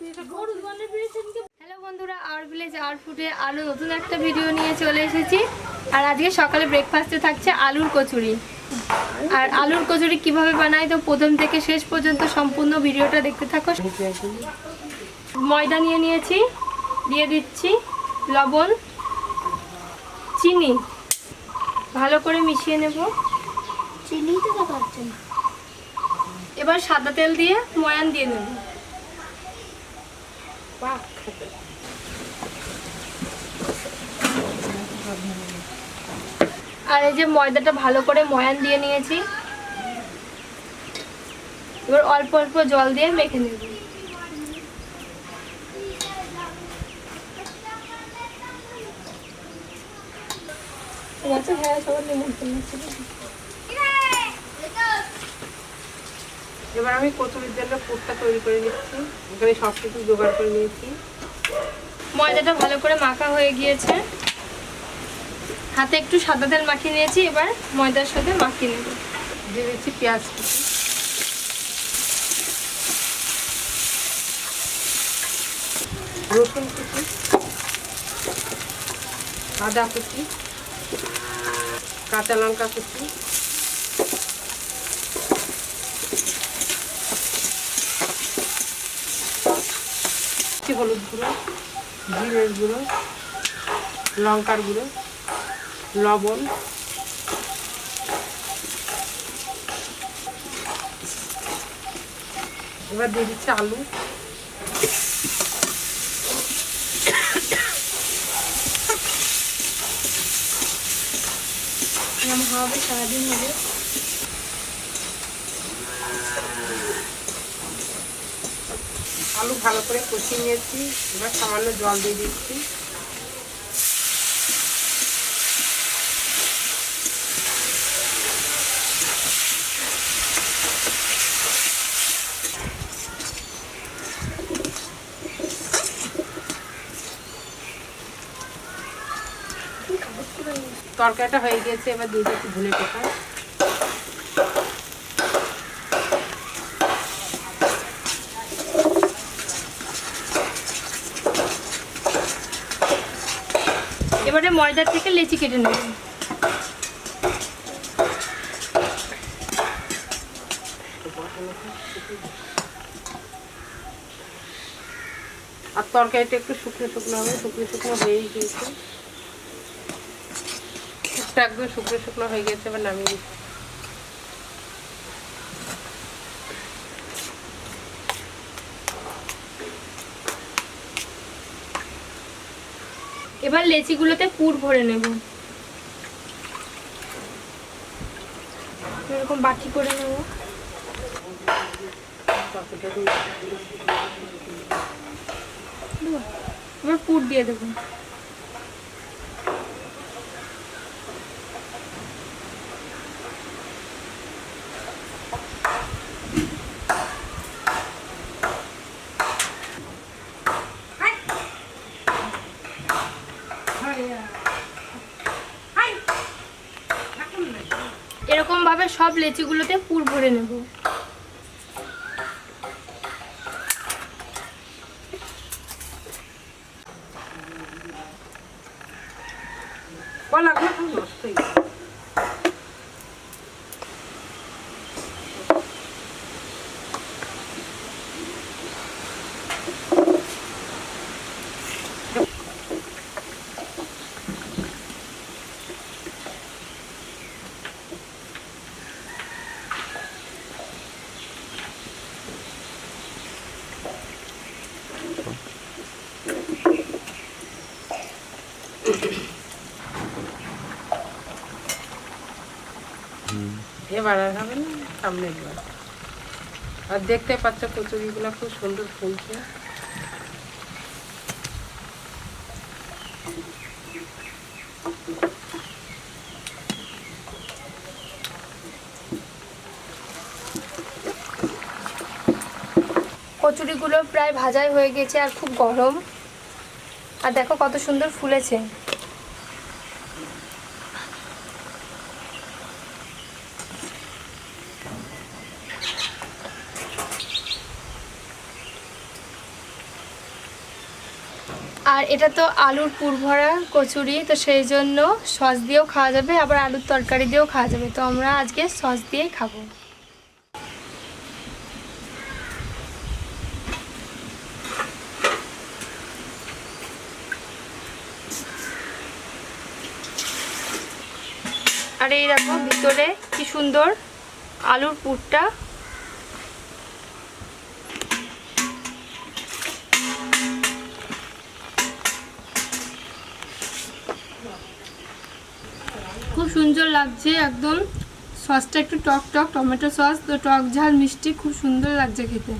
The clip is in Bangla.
হ্যালো বন্ধুরা আর ভিলেজ আর ফুডে আলু নতুন একটা ভিডিও নিয়ে চলে এসেছি। আর আজকে সকালে ব্রেকফাস্টে থাকছে আলুর কচুরি। আর আলুর কচুরি কীভাবে বানাই? তো প্রথম থেকে শেষ পর্যন্ত সম্পূর্ণ ভিডিওটা দেখতে থাকো। ময়দা নিয়ে নিয়েছি দিয়ে দিচ্ছি লবণ চিনি। ভালো করে মিশিয়ে নেব। চিনি তো এবার সাদা তেল দিয়ে ময়ান দিয়ে নেব। আর এই যে ময়দাটা ভালো করে ময়ান দিয়ে নিয়েছি। এবার অল্প অল্প জল দিয়ে মেখে নেব। হ্যাঁ সবার নিমন্ত্রণ আছে। এবার আমি কচুরির জন্য পুরটা তৈরি করে নিচ্ছি। এখানে সব কিছু জোগাড় করে নিয়েছি। ময়দাটা ভালো করে মাখা হয়ে গিয়েছে। হাতে একটু সাদা তেল মাখিয়ে নিয়েছি এবার ময়দার সাথে মাখিয়ে নেব। দিয়ে দিচ্ছি পেঁয়াজ কুচি। রসুন কুচি। আদা কুচি। কাঁচা লঙ্কা কুচি। কুচি হলুদ গুঁড়ো, জিরের গুঁড়ো, লঙ্কার গুঁড়ো, লবণ, এবার দিয়ে দিচ্ছি আলু। এরকম হবে? সারাদিন হবে? আলু ভালো করে কষিয়ে নিয়েছি। এবার সামান্য জল দিয়ে দিচ্ছি। তরকারিটা হয়ে গেছে এবার দিয়ে দিচ্ছি ধনে পাতা এবারে ময়দার থেকে লেচি কেটে নেব। আর তরকারিটা একটু শুকনো শুকনো হবে, শুকনো শুকনো হয়েই গিয়েছে। একদম শুকনো শুকনো হয়ে গেছে এবার নামিয়ে দিচ্ছি এবার লেচিগুলোতে পুর ভরে নেব। এরকম বাকি করে নেব। এবার পুর দিয়ে দেবো। এরকম ভাবে সব লেচিগুলোতে পুর ভরে নেব। খুব নষ্ট এবার আর হবে না, সামনে এবার আর দেখতে পাচ্ছ কচুরিগুলো খুব সুন্দর ফুলছে। কচুরিগুলো প্রায় ভাজাই হয়ে গেছে আর খুব গরম। আর দেখো কত সুন্দর ফুলেছে। আর এটা তো আলুর পুরভরা কচুরি, তো সেই জন্য সস দিয়েও খাওয়া যাবে, আবার আলুর তরকারি দিয়েও খাওয়া যাবে। তো আমরা আজকে সস দিয়েই খাব। আর এই দেখো ভিতরে কি সুন্দর আলুর পুরটা। খুব সুন্দর লাগছে একদম। সসটা একটু টক টক, টমেটো সস, তো টক ঝাল, মিষ্টি, খুব সুন্দর লাগছে খেতে।